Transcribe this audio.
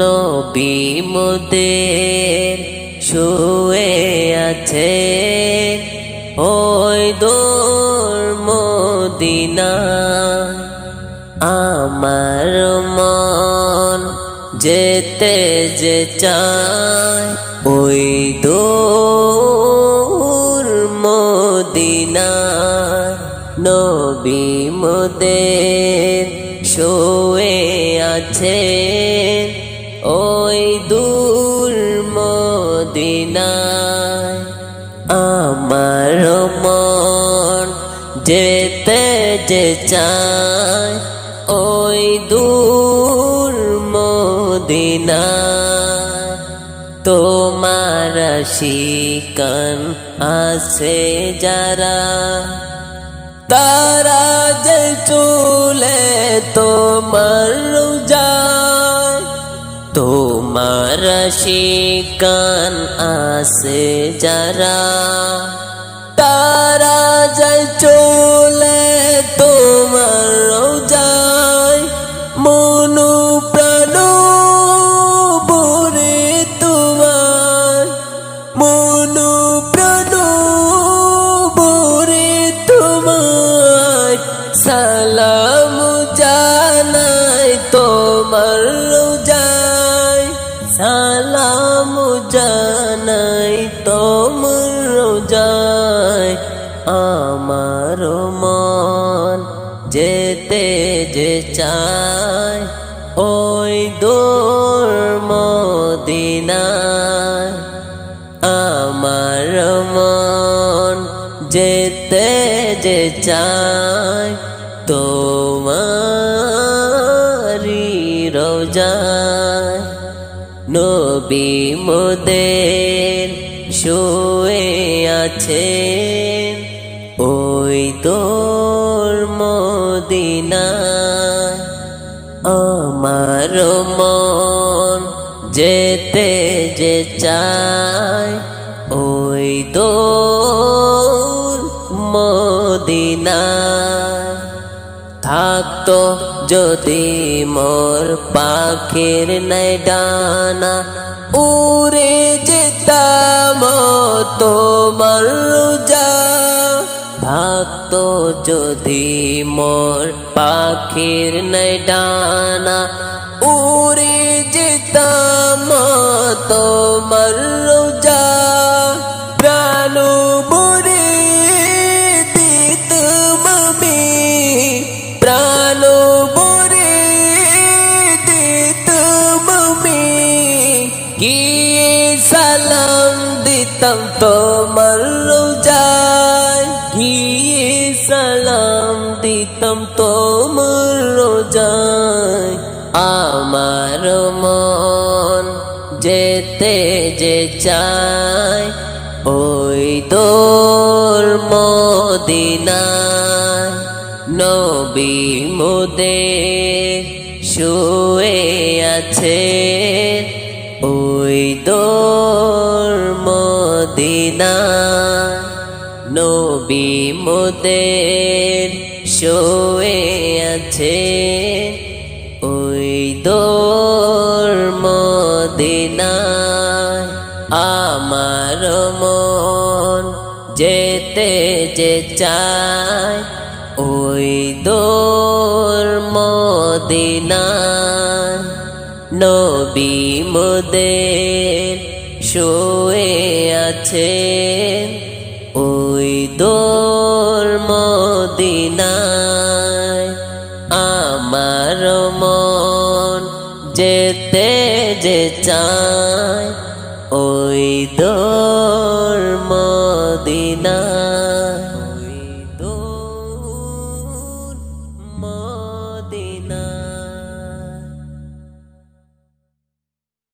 নবী মোদের শুয়ে আছে। ওই দূর মদিনা আমার মন যেতে যে চায় ওই দূর মদিনা নবী মোদের শুয়ে আছে ওই দূর মদিনায়। আমার মন যেতে যে চায় ওই দূর মদিনায় তোমার শিকান আছে যারা, তারা যে চুলে তোমার তোমার শিকান আছে যারা, তারা যে চুলে সালাম জানাই তোমার যায় সালাম জানাই তোমার যায় আমার মন যেতে যে চায় ওই দূর মদিনায় আমার মন যেতে যে চায় তোমারি রোজায় নবী মোদের শুয়ে আছে ওই তোর মদিনায় আমার মন যেতে যে চায়। থাকতো যদি মোর পাখির নাই ডানা, উড়ে যেতাম তোমার যা থাকতো যদি মোর পাখির নাই ডানা, উড়ে যেতাম তোমার দিতাম তোমার রোজায় গিয়ে সালাম দিতাম তোমার রোজায় আমার মন যেতে যে চায় ওই দোর মদিনায় নবী মোদের শুয়ে আছে ওই দোর মদিনায় নবী মোদের শুয়ে আছে। ওই দোর মদিনায় আমার মন যেতে যে চায়। ওই দোর মদিনায় নবী মোদের শুয়ে আছে ওই দোর মদিনায়। আমার মন যেতে যে চায় ওই দোর